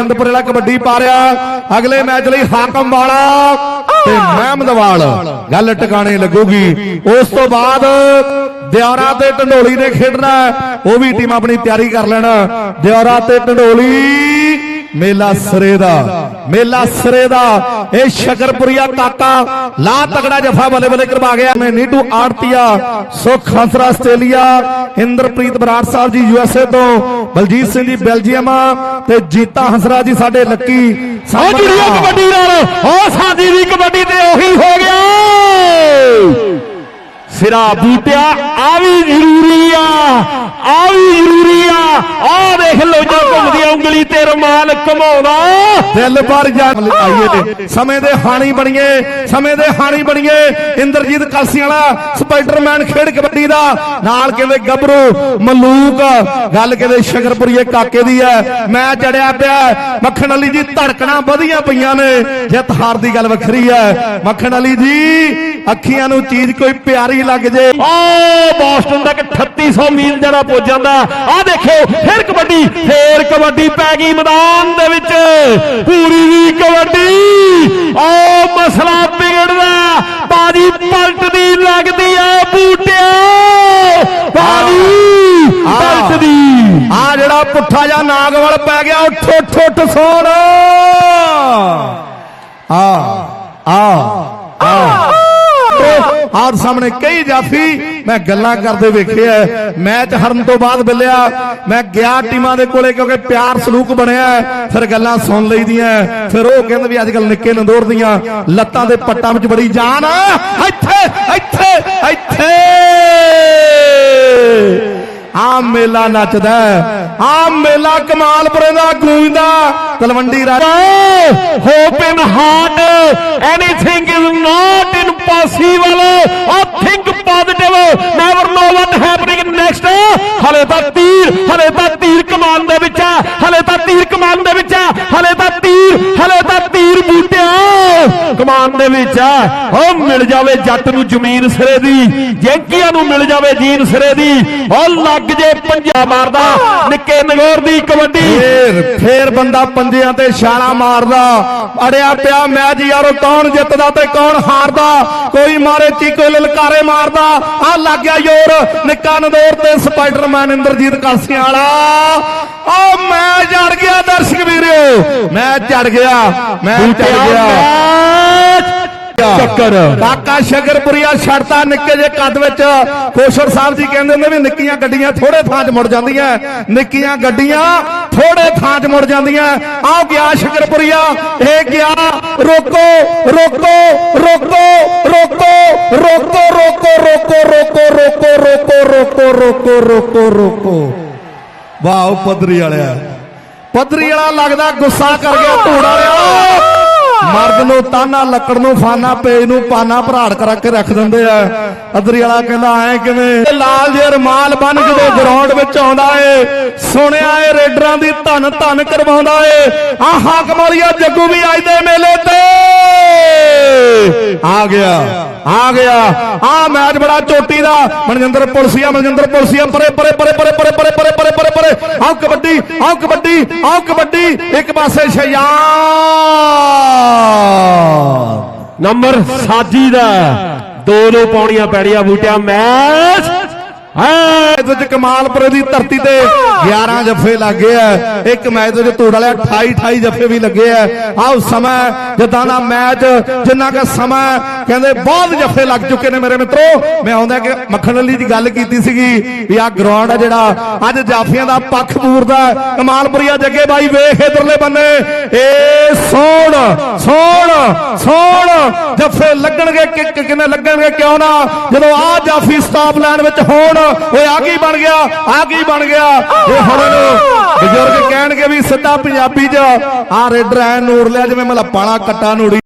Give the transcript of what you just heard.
ਅਨੰਦਪੁਰ ਵਾਲਾ ਕਬੱਡੀ ਪਾ ਰਿਹਾ। ਅਗਲੇ ਮੈਚ ਲਈ ਹਾਕਮ ਵਾਲਾ ਤੇ ਮਹਿਮਦਵਾਲ ਗੱਲ ਟਿਕਾਣੇ ਲੱਗੂਗੀ। ਉਸ ਤੋਂ ਬਾਅਦ ਦਿਉਰਾ ਤੇ ਢੰਡੋਲੀ ਨੇ ਖੇਡਣਾ। ਉਹ ਵੀ ਟੀਮ ਆਪਣੀ ਤਿਆਰੀ ਕਰ ਲੈਣਾ। ਦਿਉਰਾ ਤੇ ਢੰਡੋਲੀ ਮੇਲਾ ਸਰੇ ਦਾ ਮੇਲਾ ਸਰੇ ਦਾ। ਇਹ ਸ਼ਕਰਪੁਰੀਆ ਕਾਕਾ ਲਾ ਤਗੜਾ ਜਫਾ ਬੱਲੇ ਬੱਲੇ ਕਰਵਾ ਗਿਆ। ਮੈਂ ਨੀਟੂ ਆੜਤੀਆ ਸੁਖ ਹੰਸਰਾ ਆਸਟ੍ਰੇਲੀਆ ਇੰਦਰਪ੍ਰੀਤ ਬਰਾੜ ਸਾਹਿਬ ਜੀ ਯੂਐਸਏ ਤੋਂ ਬਲਜੀਤ ਸਿੰਘ ਜੀ ਬੈਲਜੀਅਮ ਤੇ ਜੀਤਾ ਹੰਸਰਾ ਜੀ ਸਾਡੇ ਲੱਕੀ। ਉਹ ਜੁੜੀਓ ਕਬੱਡੀ ਨਾਲ ਉਹ ਸਾਡੀ ਦੀ ਕਬੱਡੀ ਤੇ ਉਹੀ ਹੋ ਗਿਆ। ਸਿਰਾ ਬੂਟਿਆ ਆ ਵੀ ਜ਼ਰੂਰੀ ਆ ਆ ਵੀ ਜ਼ਰੂਰੀ ਆ ਆ ਦੇਖ ਲੋ ਜੋ ਤੇ ਰਮਾਲ ਘਮਾਉਂਦਾ ਦਿਲ ਭਰ ਜਾ। ਆਈਏ ਸਮੇਂ ਦੇ ਹਾਣੀ ਬਣੀਏ, ਸਮੇਂ ਦੇ ਹਾਣੀ ਬਣੀਏ। ਇੰਦਰਜੀਤ ਕਲਸੀ ਵਾਲਾ, ਸਪਾਈਡਰਮੈਨ ਖੇਡ ਕਬੱਡੀ ਦਾ। ਨਾਲ ਕਹਿੰਦੇ ਗੱਭਰੂ, ਮਲੂਕ। ਗੱਲ ਕਹਿੰਦੇ ਸ਼ਕਰਪੁਰੀਏ ਕਾਕੇ ਦੀ ਹੈ ਮੈਂ ਚੜਿਆ ਪਿਆ। ਮੱਖਣ ਅਲੀ ਜੀ ਧੜਕਣਾ ਵਧੀਆਂ ਪਈਆਂ ਨੇ। ਜਿੱਤ ਹਾਰ ਦੀ ਗੱਲ ਵੱਖਰੀ ਹੈ ਮੱਖਣ ਅਲੀ ਜੀ ਅੱਖੀਆਂ ਨੂੰ ਚੀਜ਼ ਕੋਈ ਪਿਆਰੀ ਲੱਗ ਜੇ। ਓ ਬੋਸਟਨ ਤੱਕ 3800 ਮੀਲ ਜਿਹੜਾ ਪੁੱਜ ਜਾਂਦਾ। ਆ ਦੇਖੋ ਫਿਰ ਕਬੱਡੀ ਫੇਰ ਕਬੱਡੀ ਪੈ ਗਈ ਮੈਦਾਨ ਦੇ ਵਿੱਚ। ਪੂਰੀ ਦੀ ਕਬੱਡੀ। ਓ ਮਸਲਾ ਵਿਗੜਦਾ। ਬਾਜੀ ਪਲਟਦੀ ਲੱਗਦੀ ਆ ਬੂਟਿਆ। ਬਾਜੀ ਪਲਟਦੀ। ਆ ਜਿਹੜਾ ਪੁੱਠਾ ਜਾਂ ਨਾਗਵਲ ਪੈ ਗਿਆ ਉਹ ਠੁੱਠ ਠੁੱਠ ਸੋਣ। ਆ ਆ। ਆਪ ਸਾਹਮਣੇ ਕਈ ਜਾਫੀ, ਮੈਂ ਗੱਲਾਂ ਕਰਦੇ ਵੇਖਿਆ ਮੈਚ ਹਰਨ ਤੋਂ ਬਾਅਦ ਬਿੱਲਿਆ, ਮੈਂ ਗਿਆ ਟੀਮਾਂ ਦੇ ਕੋਲੇ ਕਿਉਂਕਿ ਪਿਆਰ ਸਲੂਕ ਬਣਿਆ ਫਿਰ ਗੱਲਾਂ ਸੁਣ ਲਈਦੀਆਂ ਫਿਰ ਉਹ ਕਹਿੰਦੇ ਵੀ ਅੱਜ ਕੱਲ ਨਿੱਕੇ ਨੰਦੋਰ ਦੀਆਂ ਲੱਤਾਂ ਦੇ ਪੱਟਾਂ ਵਿੱਚ ਬੜੀ ਜਾਨ ਆ। ਇੱਥੇ ਇੱਥੇ ਇੱਥੇ ਮੇਲਾ ਨੱਚਦਾ ਆ ਮੇਲਾ ਕਮਾਲਪੁਰੇ ਦਾ ਗੂੰਜਦਾ Talwandi Raja hope in heart anything is not impossible ਆ think positive never know what happening next ਹਲੇ ਤਾਂ ਤੀਰ ਹਲੇ ਤਾਂ ਤੀਰ ਕਮਾਨ ਦੇ ਕਮਾਨ ਦੇ ਵਿੱਚ ਹੈ ਉਹ ਮਿਲ ਜਾਵੇ ਜੱਟ ਨੂੰ ਜ਼ਮੀਨ ਸਿਰੇ ਦੀ। ਜੈਂਕੀਆਂ ਨੂੰ ਮਿਲ ਜਾਵੇ ਜੀਨ ਸਿਰੇ ਦੀ। ਉਹ ਲੱਗ ਜੇ ਪੰਜਾ ਮਾਰਦਾ। ਨਿੱਕੇ ਨਗੌਰ ਦੀ ਕਬੱਡੀ। ਫੇਰ ਫੇਰ ਬੰਦਾ ਪੰਜਿਆਂ ਤੇ ਛਾਲਾ ਮਾਰਦਾ। ਅੜਿਆ ਪਿਆ ਮੈਚ ਯਾਰੋ ਕੌਣ ਜਿੱਤਦਾ ਤੇ ਕੌਣ ਹਾਰਦਾ? ਕੋਈ ਮਾਰੇ ਚੀਕੋ ਲਲਕਾਰੇ ਮਾਰਦਾ। ਆ ਲੱਗ ਗਿਆ ਯੋਰ ਨਿੱਕਾ ਨਦੌਰ ਤੇ ਸਪਾਈਡਰਮੈਨ ਇੰਦਰਜੀਤ ਕਲਸੀਆਂ ਵਾਲਾ। ਆ ਮੈਂ ਜੜ ਗਿਆ ਦਰਸ਼ਕ ਵੀਰੋ। ਮੈਂ ਚੜ ਗਿਆ। ਮੈਂ ਚੜ ਗਿਆ। ਚੱਕਰ ਕਾਕਾ ਸ਼ਕਰਪੁਰੀਆ ਛੜਤਾ ਨਿੱਕੇ ਜੇ ਕੱਦ ਵਿੱਚ ਕੋਸ਼ਰ ਸਾਹਿਬ ਜੀ ਕਹਿੰਦੇ ਹੁੰਦੇ ਵੀ ਨਿੱਕੀਆਂ ਗੱਡੀਆਂ ਥੋੜੇ ਥਾਂ 'ਚ ਮੁੜ ਜਾਂਦੀਆਂ ਨਿੱਕੀਆਂ ਗੱਡੀਆਂ ਥੋੜੇ ਥਾਂ 'ਚ ਮੁੜ ਜਾਂਦੀਆਂ ਆਹ ਗਿਆ ਸ਼ਕਰਪੁਰੀਆ ਇਹ ਗਿਆ ਰੋਕੋ ਰੋਕੋ ਰੋਕੋ ਰੋਕੋ ਰੋਕੋ ਰੋਕੋ ਰੋਕੋ ਰੋਕੋ ਰੋਕੋ ਰੋਕੋ ਰੋਕੋ ਰੋਕੋ ਰੋਕੋ ਰੋਕੋ ਵਾਹ ਪਦਰੀ ਵਾਲਿਆ ਪਦਰੀ ਵਾਲਾ ਲੱਗਦਾ ਗੁੱਸਾ ਕਰ ਗਿਆ ਧੂੜ ਵਾਲਿਆ ਮਰਦ ਨੂੰ ਤਾਨਾ, ਲੱਕੜ ਨੂੰ ਫਾਨਾ, ਪੇਜ ਨੂੰ ਪਾਨਾ, ਭਰਾੜ ਕਰਾ ਕੇ ਰੱਖ ਦਿੰਦੇ ਆ। ਅਦਰੀ ਵਾਲਾ ਕਹਿੰਦਾ, ਐ ਕਿਵੇਂ? ਲਾਲ ਜੇ ਰਮਾਲ ਬਨ ਜਦੋਂ ਗਰਾਊਂਡ ਵਿੱਚ ਆਉਂਦਾ ਏ। ਸੁਣਿਆ ਏ, ਰੇਡਰਾਂ ਦੀ ਧਨ ਧਨ ਕਰਵਾਉਂਦਾ ਏ। ਆ ਹਾਕਮਾਲੀਆ ਜੱਗੂ ਵੀ ਅੱਜ ਦੇ ਮੇਲੇ ਤੇ। ਆ ਗਿਆ। ਆ ਗਿਆ। ਆ ਮੈਚ ਬੜਾ ਚੋਟੀ ਦਾ। ਮਨਜਿੰਦਰ ਪੁਲਸੀਆ ਮਨਜਿੰਦਰ ਪੁਲਸੀਆ, ਪਰੇ ਪਰੇ ਪਰੇ ਪਰੇ ਪਰੇ ਪਰੇ ਪਰੇ ਪਰੇ ਪਰੇ ਪਰੇ। ਆਓ ਕਬੱਡੀ ਆਓ ਕਬੱਡੀ ਆਓ ਕਬੱਡੀ। ਇੱਕ ਪਾਸੇ ਸ਼ਯਾਨ ਨੰਬਰ ਸਾਜੀ ਦਾ। ਦੋ ਦੋ ਪਾਉਣੀਆਂ ਪੈਣੀਆਂ ਬੂਟਿਆ ਮੈਚ। ਹੈ ਵਿੱਚ ਕਮਾਲਪੁਰੇ ਦੀ ਧਰਤੀ ਤੇ 11 ਜੱਫੇ ਲੱਗੇ ਆ। ਇੱਕ ਮੈਚ ਦੇ ਵਿੱਚ ਧੂੜ ਵਾਲੇ 28 28 ਜੱਫੇ ਵੀ ਲੱਗੇ ਆ। ਆਹ ਸਮਾਂ ਜਿੱਦਾਂ ਦਾ ਮੈਚ, ਜਿੰਨਾ ਕਿ ਸਮਾਂ ਕਹਿੰਦੇ ਬਹੁਤ ਜੱਫੇ ਲੱਗ ਚੁੱਕੇ ਨੇ ਮੇਰੇ ਮਿੱਤਰੋ। ਮੈਂ ਆਉਂਦਾ ਕਿ ਮੱਖਣ ਅਲੀ ਦੀ ਗੱਲ ਕੀਤੀ ਸੀਗੀ ਵੀ ਆਹ ਗਰਾਊਂਡ ਆ ਜਿਹੜਾ, ਅੱਜ ਜਾਫੀਆਂ ਦਾ ਪੱਖ ਪੂਰਦਾ ਕਮਾਲਪੁਰੀਆ ਜੱਗੇ ਬਾਈ ਵੇਖ ਇਧਰਲੇ ਬੰਨੇ। ਏ ਸੋਣ ਸੋਣ ਸੋਣ ਜੱਫੇ ਲੱਗਣਗੇ ਕਿ- ਕਿ- ਕਿਵੇਂ ਲੱਗਣਗੇ, ਕਿਉਂ ਨਾ? ਜਦੋਂ ਆ ਜਾਫੀ ਸਟਾਪ ਲਾਈਨ ਵਿੱਚ ਹੋਣ ਓਏ ਆ ਕੀ ਬਣ ਗਿਆ? ਆ ਕੀ ਬਣ ਗਿਆ? ਇਹ ਹੁਣ ਬਜ਼ੁਰਗ ਕਹਿਣਗੇ ਵੀ ਸਿੱਧਾ ਪੰਜਾਬੀ 'ਚ, ਆ ਰੇਡਰ ਐ ਨੂੜ ਲਿਆ ਜਿਵੇਂ ਮਲੱਪਾਲਾ ਕੱਟਾ ਨੂੜੀ